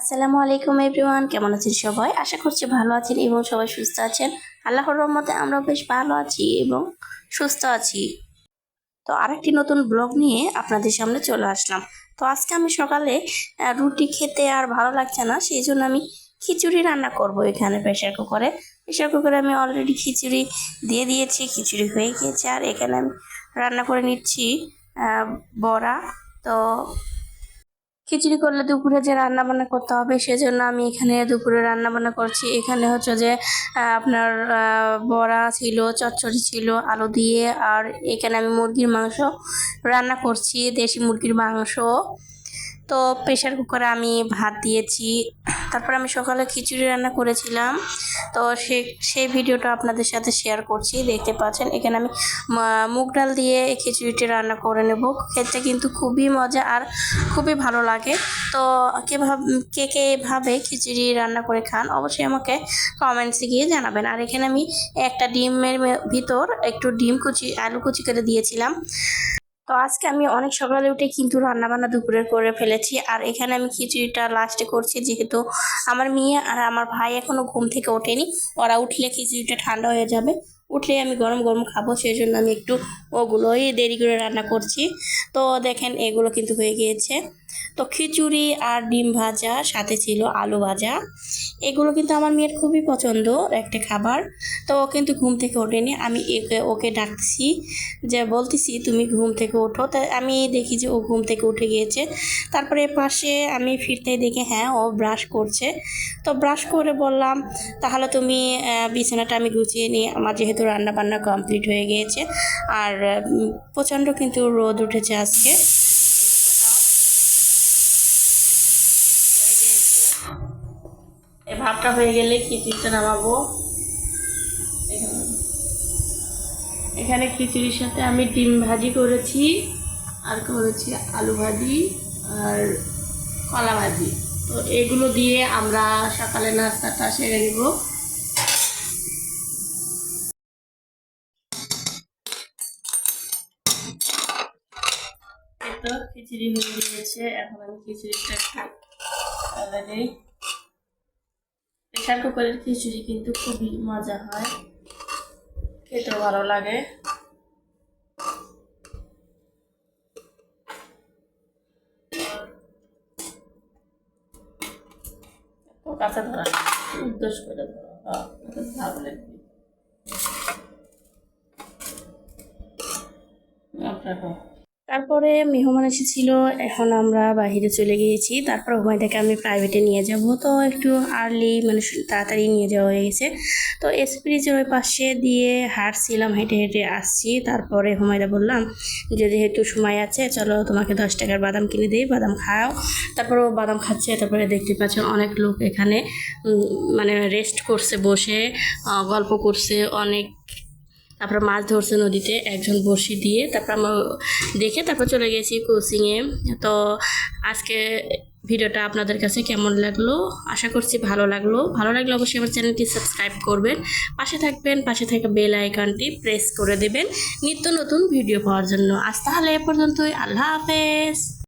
আসসালামু আলাইকুম এভরিওয়ান, কেমন আছেন সবাই? আশা করছি ভালো আছেন এবং সবাই সুস্থ আছেন। আল্লাহর রহমতে আমরা বেশ ভালো আছি এবং সুস্থ আছি। তো আরেকটি নতুন ব্লগ নিয়ে আপনাদের সামনে চলে আসলাম। তো আজকে আমি সকালে রুটি খেতে আর ভালো লাগছে না, সেই জন্য আমি খিচুড়ি রান্না করব এখানে প্রেশার কুকারে। প্রেশার কুকারে আমি অলরেডি খিচুড়ি দিয়ে দিয়েছি, খিচুড়ি হয়ে গিয়েছে। আর এখানে আমি রান্না করে নিচ্ছি বড়া। তো খিচুড়ি করলে দুপুরে যে রান্না বান্না করতে হবে, সেজন্য আমি এখানে দুপুরে রান্না বান্না করছি। এখানে হচ্ছে যে আপনার বড়া ছিল, চচ্চড়ি ছিল, আলু দিয়ে, আর এখানে আমি মুরগির মাংস রান্না করছি, দেশি মুরগির মাংস। তো প্রেশার কুকারে আমি ভাত দিয়েছি। তারপর আমি সকালে খিচুড়ি রান্না করেছিলাম। তো সে, সেই ভিডিওটা আপনাদের সাথে শেয়ার করছি। দেখতে পাচ্ছেন, এখানে আমি মুগ ডাল দিয়ে এই খিচুড়িটি রান্না করে নেব। খেতে কিন্তু খুবই মজা আর খুবই ভালো লাগে। তো কেভাবে কে কে এভাবে খিচুড়ি রান্না করে খান, অবশ্যই আমাকে কমেন্টসে গিয়ে জানাবেন। আর এখানে আমি একটা ডিমের ভিতর একটু ডিম কুচি, আলু কুচি করে দিয়েছিলাম। তো আজকে আমি অনেক সকালে উঠে কিন্তু রান্না বান্না দুপুরে করে ফেলেছি। আর এখানে আমি খিচুড়িটা লাস্টে করছি যেহেতু আমার মেয়ে আর আমার ভাই এখনও ঘুম থেকে ওঠেনি। ওরা উঠলে খিচুড়িটা ঠান্ডা হয়ে যাবে। উঠলে আমি গরম গরম খাব সেই জন্য আমি একটু ওগুলোই দেরি করে রান্না করছি। তো দেখেন এগুলো কিন্তু হয়ে গিয়েছে। তো খিচুড়ি আর ডিম ভাজা, সাথে ছিল আলু ভাজা। এগুলো কিন্তু আমার মেয়ের খুবই পছন্দ একটা খাবার। তো ও কিন্তু ঘুম থেকে ওঠেনি। আমি একে, ওকে ডাকছি যে, বলতেছি, তুমি ঘুম থেকে ওঠো। তা আমি দেখি যে ও ঘুম থেকে উঠে গিয়েছে। তারপরে পাশে আমি ফিরতে দেখি হ্যাঁ ও ব্রাশ করছে। তো ব্রাশ করে বললাম, তাহলে তুমি বিছানাটা আমি গুছিয়ে নিই আমার যেহেতু রান্না বান্না কমপ্লিট হয়ে গিয়েছে, আর প্রচণ্ড কিন্তু রোদ উঠেছে আজকে। এই ভাতটা হয়ে গেলে খিচুড়িটা নামাবো। এখানে খিচুড়ির সাথে আমি ডিম ভাজি করেছি, আর করেছি আলু ভাজি আর কলা ভাজি। তো এগুলো দিয়ে আমরা সকালে নাস্তাটা সেরে নিব। তো খিচুড়ি হয়ে গিয়েছে, এখন আমি খিচুড়িটা খাই। অলরেডি প্রেশার কুকারের খিচুড়ি কিন্তু খুবই মজা হয়। খেতেও ভালো লাগে। কাছে ধরা, উদ্দেশ্য করে ধরা ভালো লাগবে। আপনার তারপরে মেহমান এসেছিল, এখন আমরা বাইরে চলে গিয়েছি। তারপর হুমায়দাকে আমি প্রাইভেটে নিয়ে যাব। তো একটু আর্লি মানে তাড়াতাড়ি নিয়ে যাওয়া হয়ে গেছে। তো এসপিরিজের ওই পাশে দিয়ে হাঁটছিলাম, হেঁটে হেঁটে আসছি। তারপরে হুমায়দা বললাম যে যেহেতু সময় আছে, চলো তোমাকে দশ টাকার বাদাম কিনে দিই, বাদাম খাও। তারপর বাদাম খাচ্ছে, তারপরে দেখতে পাচ্ছ অনেক লোক এখানে মানে রেস্ট করছে, বসে গল্প করছে, অনেক তারপর মাছ ধরছে নদীতে, একজন বড়শি দিয়ে। তারপর আমরা দেখে তারপর চলে গেছি কোচিংয়ে তো আজকে ভিডিওটা আপনাদের কাছে কেমন লাগল? আশা করছি ভালো লাগল। ভালো লাগলে অবশ্যই আমার চ্যানেলটি সাবস্ক্রাইব করবেন। পাশে থাকবেন, পাশে থাকা বেল আইকনটি প্রেস করে দেবেন। নিত্য নতুন ভিডিও পাওয়ার জন্য। আজ তাহলে এ পর্যন্তই। আল্লাহ হাফেজ।